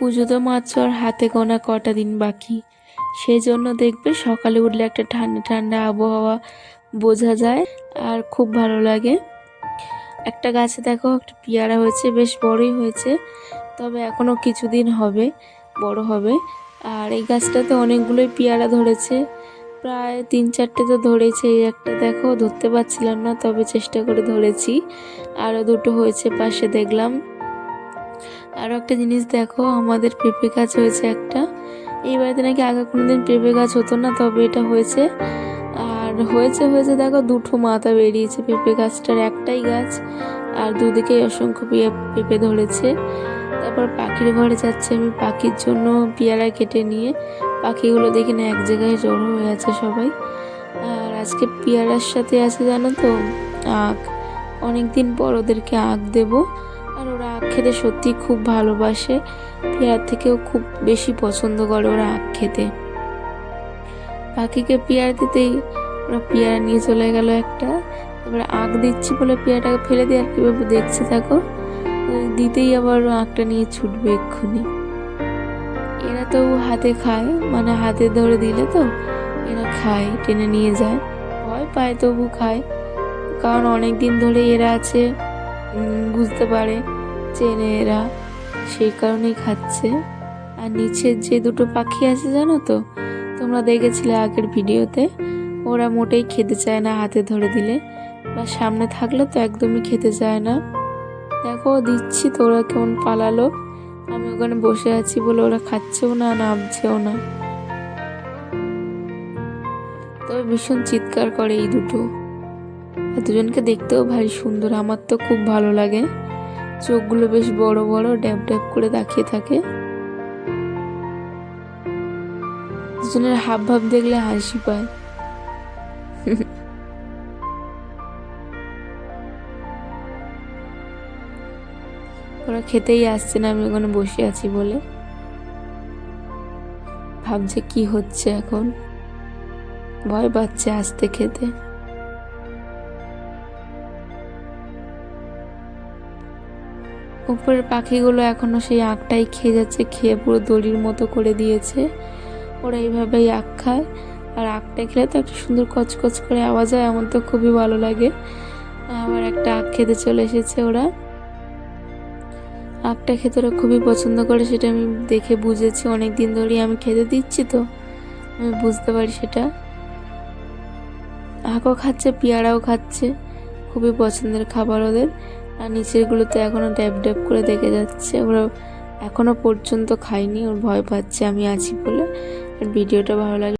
পুজোতে মাত্র আর হাতে গোনা কটা দিন বাকি। সেই জন্য দেখবে সকালে উঠলে একটা ঠান্ডা ঠান্ডা আবহাওয়া বোঝা যায় আর খুব ভালো লাগে। একটা গাছে দেখো একটা পেয়ারা হয়েছে, বেশ বড়ই হয়েছে, তবে এখনও কিছুদিন হবে, বড় হবে। আর এই গাছটাতে অনেকগুলোই পেয়ারা ধরেছে, প্রায় তিন চারটে তো ধরেছে, এই একটা দেখো ধরতে পারছিলাম না, তবে চেষ্টা করে ধরেছি। আরও দুটো হয়েছে, পাশে দেখলাম। আরও একটা জিনিস দেখো, আমাদের পেঁপে গাছ হয়েছে একটা। এই বাড়িতে নাকি আগে কোনোদিন পেঁপে গাছ হতো না, তবে এটা হয়েছে। আর হয়েছে হয়েছে দেখো, দুটো মাথা বেরিয়েছে পেঁপে গাছটার, একটাই গাছ। আর দুদিকে অসংখ্য পেঁপে ধরেছে। তারপর পাখির ঘরে যাচ্ছে আমি, পাখির জন্য পেয়ারা কেটে নিয়ে। পাখিগুলো দেখি না, এক জায়গায় জড়ো হয়ে আছে সবাই। আর আজকে পেয়ারার সাথে আছে জানো তো, আখ। অনেক দিন পর ওদেরকে আখ দেবো। ওরা আখ খেতে সত্যি খুব ভালোবাসে। পেয়ার থেকেও খুব বেশি পছন্দ করে ওরা আখ খেতে পাখিকে পেয়ারা দিতেই ওরা পেয়ারা নিয়ে চলে গেল একটা। তারপরে আখ দিচ্ছি বলে পেয়ারাটাকে ফেলে দিয়ে আর কীভাবে দেখছে থাকো দিতেই আবার আঁকটা নিয়ে ছুটবে এক্ষুনি। এরা তো হাতে খায় মানে হাতে ধরে দিলে তো এরা খায়, টেনে নিয়ে যায়। ভয় পায় তবু খায়। কারণ অনেক দিন ধরে এরা আছে বুঝতে পারে। চেনে এরা। সেই কারণেই খাচ্ছে। আর নিচের যে দুটো পাখি আছে জানো তো, তোমরা দেখেছিলে আগের ভিডিওতে, ওরা মোটেই খেতে চায় না হাতে ধরে দিলে। বা সামনে থাকলে তো একদমই খেতে চায় না। দেখো, দিচ্ছি তো ওরা কেমন পালালো। আমি ওখানে বসে আছি বলে ওরা খাচ্ছেও না, নামছেও না। তবে ভীষণ চিৎকার করে এই দুটো। দুজনকে দেখতেও ভারী সুন্দর, আমার তো খুব ভালো লাগে। চোখগুলো বেশ বড় বড়, ড্যাব ড্যাব করে তাকিয়ে থাকে। দুজনের হাব ভাব দেখলে হাসি পায়। ওরা খেতেই আসছে না, আমি ওখানে বসে আছি বলে। ভাবছে কি হচ্ছে এখন। ভয় পাচ্ছে আসতে খেতে। উপরের পাখিগুলো এখনও সেই আঁকটাই খেয়ে যাচ্ছে, খেয়ে পুরো দড়ির মতো করে দিয়েছে। ওরা এইভাবেই আখ খায়। আর আখটা খেলে তো একটা সুন্দর কচকচ করে আওয়াজ হয়, আমার তো খুবই ভালো লাগে। আবার একটা আখ খেতে চলে এসেছে ওরা। আখটা খেতে ওরা খুবই পছন্দ করে, সেটা আমি দেখে বুঝেছি। অনেক দিন ধরেই আমি খেতে দিচ্ছি তো, আমি বুঝতে পারি সেটা। আখও খাচ্ছে, পেয়ারাও খাচ্ছে, খুবই পছন্দের খাবার ওদের। আর নিচেরগুলোতে এখনও ড্যাব ড্যাব করে দেখে যাচ্ছে। ওরা এখনও পর্যন্ত খাইনি ওর ভয় পাচ্ছে, আমি আছি বলে। আর ভিডিওটা ভালো লাগে